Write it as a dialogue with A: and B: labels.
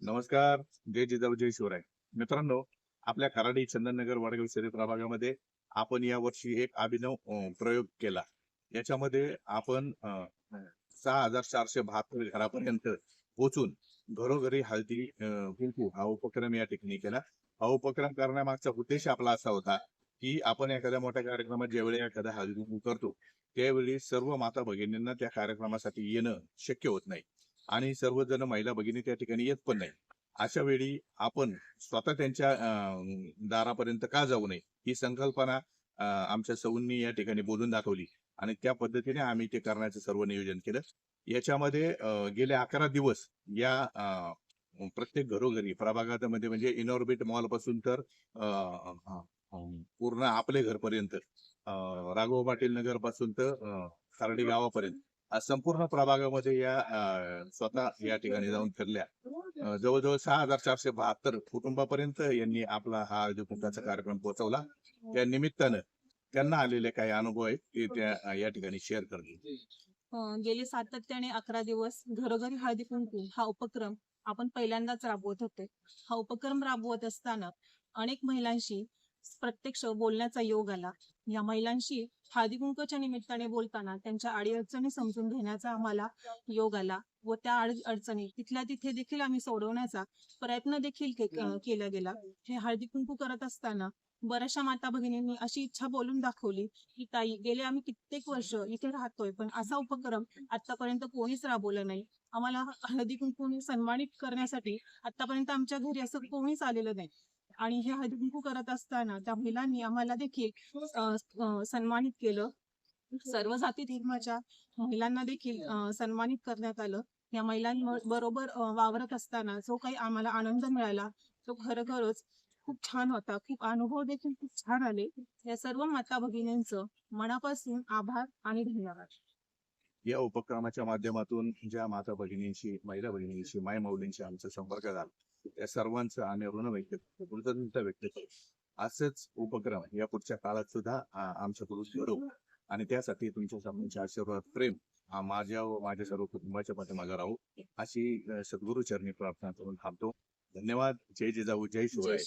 A: नमस्कार जय जिजाऊ जय शिवराय. मित्रांनो आपल्या खराडी चंदननगर वडगाव शहरी प्रभागामध्ये आपण या वर्षी एक अभिनव प्रयोग केला. याच्यामध्ये आपण सहा हजार चारशे बहात्तर घरापर्यंत पोहोचून घरोघरी हळदी कुंकू हा उपक्रम या ठिकाणी केला. हा उपक्रम करण्यामागचा उद्देश आपला असा होता की आपण एखाद्या मोठ्या कार्यक्रमात ज्यावेळी एखादा हळदी कुंकू करतो त्यावेळी सर्व माता भगिनींना त्या कार्यक्रमासाठी येणं शक्य होत नाही. आणि सर्वजण महिला भगिनी त्या ठिकाणी येत पण नाही. अशा वेळी आपण स्वतः त्यांच्या दारापर्यंत का जाऊ नये? ही संकल्पना आमच्या सौंनी या ठिकाणी बोलून दाखवली आणि त्या पद्धतीने आम्ही ते करण्याचं सर्व नियोजन केलं. याच्यामध्ये गेले अकरा दिवस या प्रत्येक घरोघरी प्रभागामध्ये म्हणजे इनॉर्बिट मॉलपासून तर पूर्ण आपले घरपर्यंत अं, राघव पाटील नगरपासून तर सारडी गावापर्यंत. संपूर्ण प्रभागामध्ये या स्वतः या ठिकाणी जाऊन फिरल्या. जवळजवळ सहा हजार चारशे बहात्तर कुटुंबापर्यंत यांनी आपला हा हळदी कार्यक्रम पोहोचवला. त्या निमित्तानं त्यांना आलेले काही अनुभव आहेत ते त्या या ठिकाणी शेअर करतील.
B: गेले सातत्याने अकरा दिवस घरोघरी हळदी कुंकू हा उपक्रम आपण पहिल्यांदाच राबवत होते. हा उपक्रम राबवत असताना अनेक महिलांशी प्रत्यक्ष बोलण्याचा योग आला. या महिलांशी हळदी निमित्ताने बोलताना त्यांच्या अडीअडचणी समजून घेण्याचा आम्हाला योग आला व त्या अडचणी तिथल्या तिथे देखील आम्ही सोडवण्याचा प्रयत्न देखील केला गेला. हे हळदी कुंकू करत असताना बऱ्याचशा माता भगिनींनी अशी इच्छा बोलून दाखवली की ताई गेले आम्ही कित्येक वर्ष इथे राहतोय पण असा उपक्रम आतापर्यंत कोणीच राबवला नाही. आम्हाला हळदी कुंकू सन्मानित करण्यासाठी आतापर्यंत आमच्या घरी असं कोणीच आलेलं नाही. आणि हे हळदी कुंकू करत असताना त्या महिलांनी आम्हाला देखील सन्मानित केलं. सर्व जाती धर्माच्या महिलांना देखील सन्मानित करण्यात आलं. या महिलांबरोबर वावरत असताना जो काही आम्हाला आनंद मिळाला तो खरोखरच खूप छान होता. खूप अनुभव देखील खूप छान आले. या सर्व माता भगिनींचं मनापासून आभार आणि धन्यवाद.
A: या उपक्रमाच्या माध्यमातून ज्या माता भगिनींशी महिला भगिनींशी माय माऊलींशी आमचा संपर्क झाला त्या सर्वांचं आम्ही ऋण व्यक्त करतो, कृतज्ञता व्यक्त करू. असेच उपक्रम या पुढच्या काळात सुद्धा आमच्या आमच्याकडून घडू. आणि त्यासाठी तुमच्या सर्वांचे आशीर्वाद प्रेम हा माझ्या व माझ्या सर्व कुटुंबाच्या पाठीमागे राहू. अशी सद्गुरु सद्गुरू चरणी प्रार्थना करून थांबतो. धन्यवाद. जय जिजाऊ. जय
B: जय
A: शिवराय